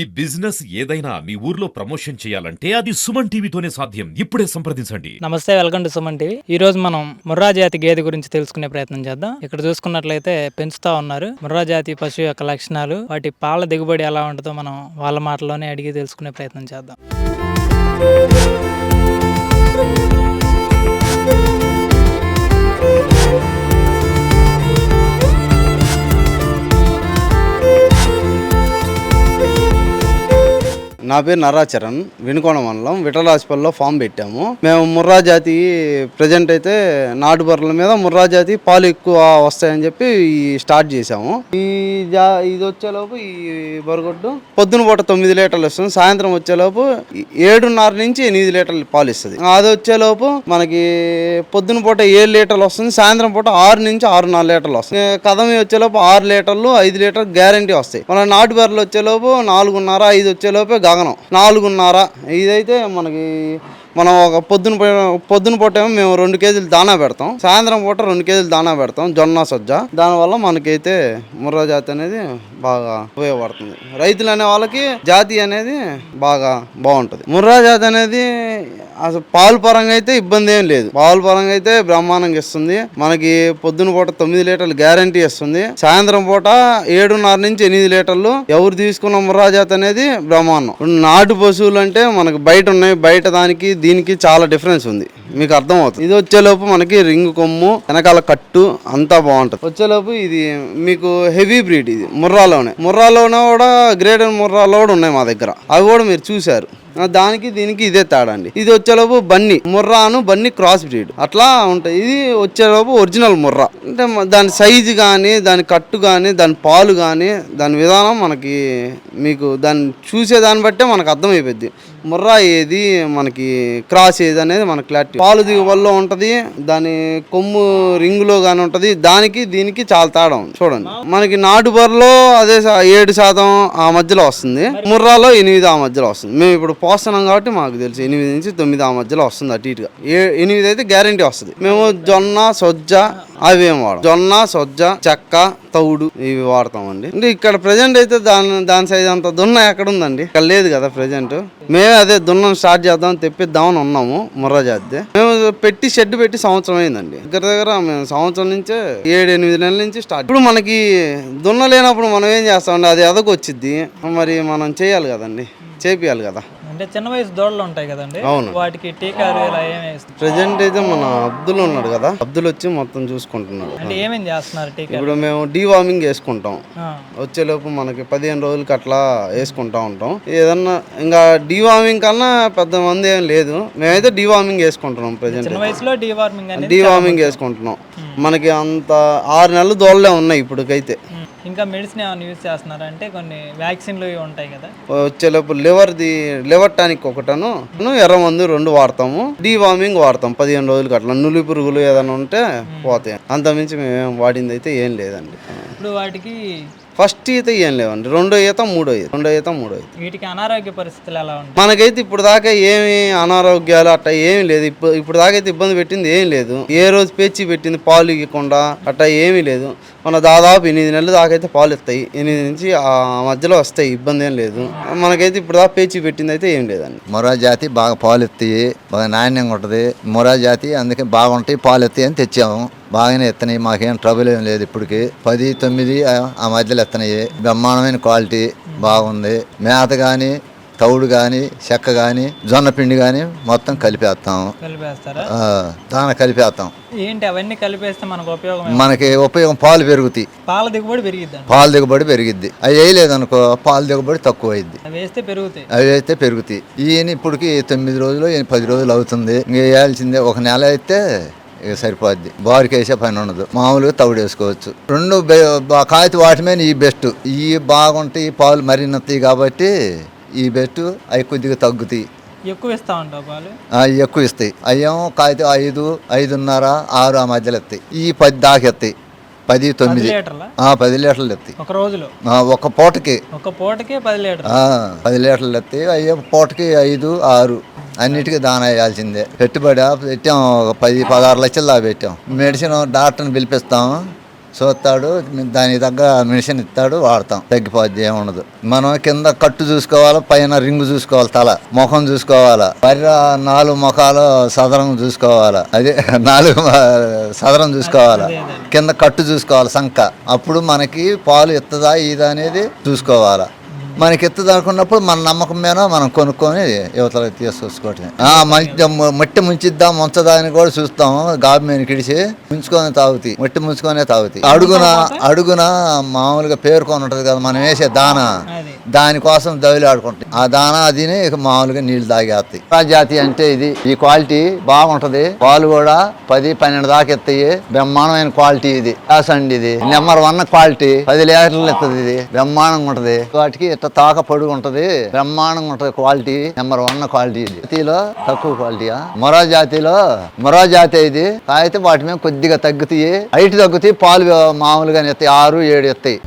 ఈ బిజినెస్ ఏదైనా మీ ఊర్లో ప్రమోషన్ చేయాలంటే అది సుమన్ టీవీతోనే సాధ్యం. ఇప్పుడే సంప్రదించండి. నమస్తే వెల్కమ్ టు సుమన్ టీవీ. ఈ రోజు మనం ముర్రా జాతి గేదె గురించి తెలుసుకునే ప్రయత్నం చేద్దాం. ఇక్కడ చూసుకున్నట్లయితే పెంచుతా ఉన్నారు. ముర్రా జాతి పశువు యొక్క లక్షణాలు వాటి పాల దిగుబడి ఎలా ఉంటుందో మనం వాళ్ళ మాటలోనే అడిగి తెలుసుకునే ప్రయత్నం చేద్దాం. నా పేరు నరాచరణ్. వినుకోణ మండలం విఠలాస్పల్లిలో ఫామ్ పెట్టాము. మేము ముర్రా జాతి ప్రజెంట్ అయితే నాటు బర్రెల మీద ముర్రా జాతి పాలు ఎక్కువ వస్తాయని చెప్పి స్టార్ట్ చేసాము ఈ జా ఇది వచ్చేలోపు ఈ బొరగొడ్డు పొద్దున పూట తొమ్మిది లీటర్లు వస్తుంది సాయంత్రం వచ్చేలోపు ఈ ఏడున్నర నుంచి ఎనిమిది లీటర్లు పాలు ఇస్తుంది అది వచ్చేలోపు మనకి పొద్దున పూట ఏడు లీటర్లు వస్తుంది సాయంత్రం పూట ఆరు నుంచి ఆరున్నర లీటర్లు వస్తుంది. కదమి వచ్చేలోపు ఆరు లీటర్లు ఐదు లీటర్లు గ్యారంటీ వస్తాయి. మన నాటు బర్రెలు వచ్చేలోపు నాలుగున్నర ఐదు వచ్చేలోపే గగన నాలుగున్నర. ఇదైతే మనకి మనం ఒక పొద్దున పొద్దున పూట ఏమో మేము రెండు కేజీలు దానా పెడతాం. సాయంత్రం పూట రెండు కేజీలు దానా పెడతాం జొన్న సజ్జ. దానివల్ల మనకైతే ముర్రా జాతి అనేది బాగా ఉపయోగపడుతుంది. రైతులు అనే వాళ్ళకి జాతి అనేది బాగా బాగుంటుంది. ముర్రా జాతి అనేది అసలు పాలు పరంగా అయితే ఇబ్బంది ఏం లేదు. పాలు పరంగా అయితే బ్రహ్మాండంగా ఇస్తుంది. మనకి పొద్దున పూట తొమ్మిది లీటర్లు గ్యారంటీ ఇస్తుంది. సాయంత్రం పూట ఏడున్నర నుంచి ఎనిమిది లీటర్లు ఎవరు తీసుకున్న ముర్రా జాతి అనేది బ్రహ్మాండం. నాటు పశువులు అంటే మనకి బయట ఉన్నాయి. బయట దానికి దీనికి చాలా డిఫరెన్స్ ఉంది. మీకు అర్థమవుతుంది. ఇది వచ్చేలోపు మనకి రింగ్ కొమ్ము వెనకాల కట్టు అంతా బాగుంటుంది. వచ్చేలోపు ఇది మీకు హెవీ బ్రీడ్ ఇది. ముర్రాలోనే. ముర్రాలోనే కూడా గ్రేటర్ ముర్రాలో కూడా ఉన్నాయి మా దగ్గర. అవి కూడా మీరు చూశారు. దానికి దీనికి ఇదే తేడా అండి. ఇది వచ్చేలోపు బన్నీ ముర్రాను బన్నీ క్రాస్ బ్రీడ్ అట్లా ఉంటాయి. ఇది వచ్చేలోపు ఒరిజినల్ ముర్రా. అంటే దాని సైజు కానీ దాని కట్టు కానీ దాని పాలు కానీ దాని విధానం మనకి మీకు దాన్ని చూసే దాన్ని బట్టే మనకు అర్థమైపోద్ది. ముర్రా ఏది మనకి క్రాస్ ఏది అనేది మనకి క్లారిటీ పాలు దిగుబడిలో ఉంటుంది దాని కొమ్ము రింగులో కానీ ఉంటుంది దానికి దీనికి చాలా తేడా ఉంది. చూడండి. మనకి నాటు బర్రెలో అదే ఏడు శాతం ఆ మధ్యలో వస్తుంది. ముర్రాలో ఎనిమిది ఆ మధ్యలో వస్తుంది. మేము ఇప్పుడు పోస్తున్నాం కాబట్టి మాకు తెలుసు. ఎనిమిది నుంచి తొమ్మిది ఆ మధ్యలో వస్తుంది అటు ఇటుగా. ఏ ఎనిమిది అయితే గ్యారంటీ వస్తుంది. మేము జొన్న సొజ్జ అవి ఏం వాడం. జొన్న సొజ్జ చెక్క తౌడు ఇవి వాడతామండి. అంటే ఇక్కడ ప్రజెంట్ అయితే దాని దాని సైజ్ అంత దున్న ఎక్కడ ఉందండి ఇక్కడ లేదు కదా ప్రజెంట్ మేమే అదే దున్నం స్టార్ట్ చేద్దాం తెప్పిద్దామని ఉన్నాము ముర్రా మేము పెట్టి షెడ్ పెట్టి సంవత్సరం అయిందండి. దగ్గర దగ్గర మేము సంవత్సరం నుంచే ఏడు ఎనిమిది నెలల నుంచి స్టార్ట్ ఇప్పుడు మనకి దున్న లేనప్పుడు మనం ఏం చేస్తామండి? అది ఎదకొచ్చిద్ది మరి మనం చేయాలి కదండి. చేపియాలి కదా. అంటే చిన్న వయసు దూడలు ఉంటాయి కదండి. అవును. వాటికి టీకాలు ఇలా ప్రజెంట్ అయితే మన అబ్దుల్ ఉన్నాడు కదా అబ్దుల్ వచ్చి మొత్తం చూసుకుంటున్నాడు. అంటే ఏమేమి చేస్తున్నారు టీకాలు ఇప్పుడు మేము డీవార్మింగ్ వేసుకుంటాం. వచ్చేలోపు మనకి పదిహేను రోజులకి అట్లా వేసుకుంటా ఉంటాం. ఏదన్నా ఇంకా డీవార్మింగ్ కన్నా పెద్ద మంది ఏం లేదు. మేమైతే డీవార్మింగ్ వేసుకుంటున్నాం ప్రజెంట్ చిన్న వయసులో డీవార్మింగ్ వేసుకుంటున్నాం. మనకి అంత ఆరు నెలలు దోళ్ళే ఉన్నాయి ఇప్పటికైతే. ఇంకా మెడిసిన్ ఏమైనా యూజ్ చేస్తున్నారా? అంటే కొన్ని వ్యాక్సిన్లు ఉంటాయి కదా. వచ్చేలోపు లివర్ది లివర్ టానిక్ ఒకటను ఎర్ర మందు రెండు వాడతాము. డీవార్మింగ్ వాడతాం. పదిహేను రోజులకి అట్లా నులి పురుగులు ఏదైనా ఉంటే పోతాయి. అంతమించి మేము వాడింది అయితే ఏం లేదండి. ఇప్పుడు వాటికి ఫస్ట్ ఈత ఏం లేవండి. రెండో ఈత మూడో ఈత. రెండో ఈత మూడో ఈత. వీటికి అనారోగ్య పరిస్థితులు ఎలా ఉంటాయి? మనకైతే ఇప్పుడు దాకా ఏమి అనారోగ్యాలు అట్లా ఏమి లేదు. ఇప్పుడు ఇప్పుడు దాకా అయితే ఇబ్బంది పెట్టింది ఏం లేదు. ఏ రోజు పేచి పెట్టింది పాలు ఇవ్వకుండా అట్లా ఏమీ లేదు. మన దాదాపు ఎనిమిది నెలలు దాకా అయితే పాలు ఇస్తాయి ఎనిమిది నుంచి ఆ మధ్యలో వస్తాయి. ఇబ్బంది ఏం లేదు. మనకైతే ఇప్పుడు దాకా పేచి పెట్టింది అయితే ఏం లేదండి. మొరా జాతి బాగా పాలు ఎత్తాయి. బాగా నాణ్యంగా ఉంటుంది. మొరా జాతి అందుకే బాగుంటాయి పాలు ఎత్తాయి అని తెచ్చాము. బాగానే ఎత్తనాయి మాకేం ట్రబుల్ ఏం లేదు ఇప్పటికి. పది తొమ్మిది ఆ- మధ్యలో ఎత్తనాయి బ్రహ్మాండమైన క్వాలిటీ బాగుంది. మేత కానీ తౌడు కానీ చెక్క కానీ జొన్న పిండి కానీ మొత్తం కలిపేస్తాం. దాన కలిపేస్తాం. ఏంటి అవన్నీ కలిపేస్తే మనకు ఉపయోగం? మనకి ఉపయోగం పాలు పెరుగుతాయి. పాల దిగుబడి పెరిగిద్దండి పాలు దిగుబడి పెరిగిద్ది. అవి వేయలేదనుకో పాలు దిగుబడి తక్కువ అయింది అవి వేస్తే పెరుగుతాయి. అవి అయితే పెరుగుతాయి. ఈయన ఇప్పటికి తొమ్మిది రోజులు పది రోజులు అవుతుంది. ఇంక వేయాల్సిందే. ఒక నెల అయితే ఇక సరిపోద్ది. బారికి వేసే పని ఉండదు. మామూలుగా తవుడు వేసుకోవచ్చు. రెండు కాగిత వాటి మీద ఈ బెస్ట్. ఈ బాగుంటాయి ఈ పాలు మరినత్తాయి కాబట్టి ఈ బెస్ట్ అవి కొద్దిగా తగ్గుతాయి. ఎక్కువ ఇస్తా ఉంటావు పాలు? ఎక్కువ ఇస్తాయి. అయ్యేమో కాగితం ఐదు ఐదున్నర ఆరు ఆ మధ్యలో ఎత్తాయి. ఈ పది దాకా ఎత్తాయి. పది తొమ్మిది. పది లీటర్లు ఎత్తాయి ఒక రోజులో? ఒక పూటకి. ఒక పూటకే పది లీటర్ పది లీటర్లు ఎత్తాయి అయ్యే పూటకి ఐదు ఆరు. అన్నిటికీ దానా వేయాల్సిందే. పెట్టుబడి పెట్టాం ఒక పది పదహారు లక్షలు దాకా పెట్టాం. మెడిసిన్ డాక్టర్ని పిలిపిస్తాం. చూస్తాడు దానికి తగ్గ మెడిసిన్ ఇస్తాడు వాడతాం. తగ్గిపోద్ది ఏముండదు మనం కింద కట్టు చూసుకోవాలి పైన రింగు చూసుకోవాలి తల. ముఖం చూసుకోవాలి. బర్రె నాలుగు ముఖాలు సదరం చూసుకోవాలి. అదే నాలుగు సదరం చూసుకోవాలి. కింద కట్టు చూసుకోవాలి సంక అప్పుడు మనకి పాలు ఎత్తదా ఇదా అనేది చూసుకోవాలి. మనకి ఎత్తు అనుకున్నప్పుడు మన నమ్మకం మీద మనం కొనుక్కొని యువతలు తీసుకొచ్చుకోవటం మంచి మట్టి ముంచిద్దాం ముంచదా అని కూడా చూస్తాం గాబి మీద కిడిచి ముంచుకొని తాగుతాయి మట్టి ముంచుకొనే తాగుతాయి అడుగున అడుగున మామూలుగా పేరుకొని ఉంటది కదా మనం వేసే దానా. దానికోసం దవిలి ఆడుకుంటాయి ఆ దానా అదిని ఇక మామూలుగా నీళ్ళు తాగేస్తాయి ఆ జాతి అంటే ఇది. ఈ క్వాలిటీ బాగుంటది. పాలు కూడా పది పన్నెండు దాకా ఎత్తాయి. బ్రహ్మాండమైన క్వాలిటీ ఇది. అండి ఇది. Number one quality. పది లీటర్లు ఎత్తది ఇది. బ్రహ్మాండంగా ఉంటది. వాటికి అంత తాక పొడి ఉంటది? బ్రహ్మాండంగా ఉంటది క్వాలిటీ. నెంబర్ వన్ క్వాలిటీ ఇది. జాతిలో తక్కువ క్వాలిటీయా మొరా జాతిలో మొరా జాతి ఇది అయితే వాటి మీద కొద్దిగా తగ్గుతాయి. హైట్ తగ్గుతాయి పాలు మామూలుగానే ఎత్తాయి. ఆరు ఏడు ఎత్తాయి.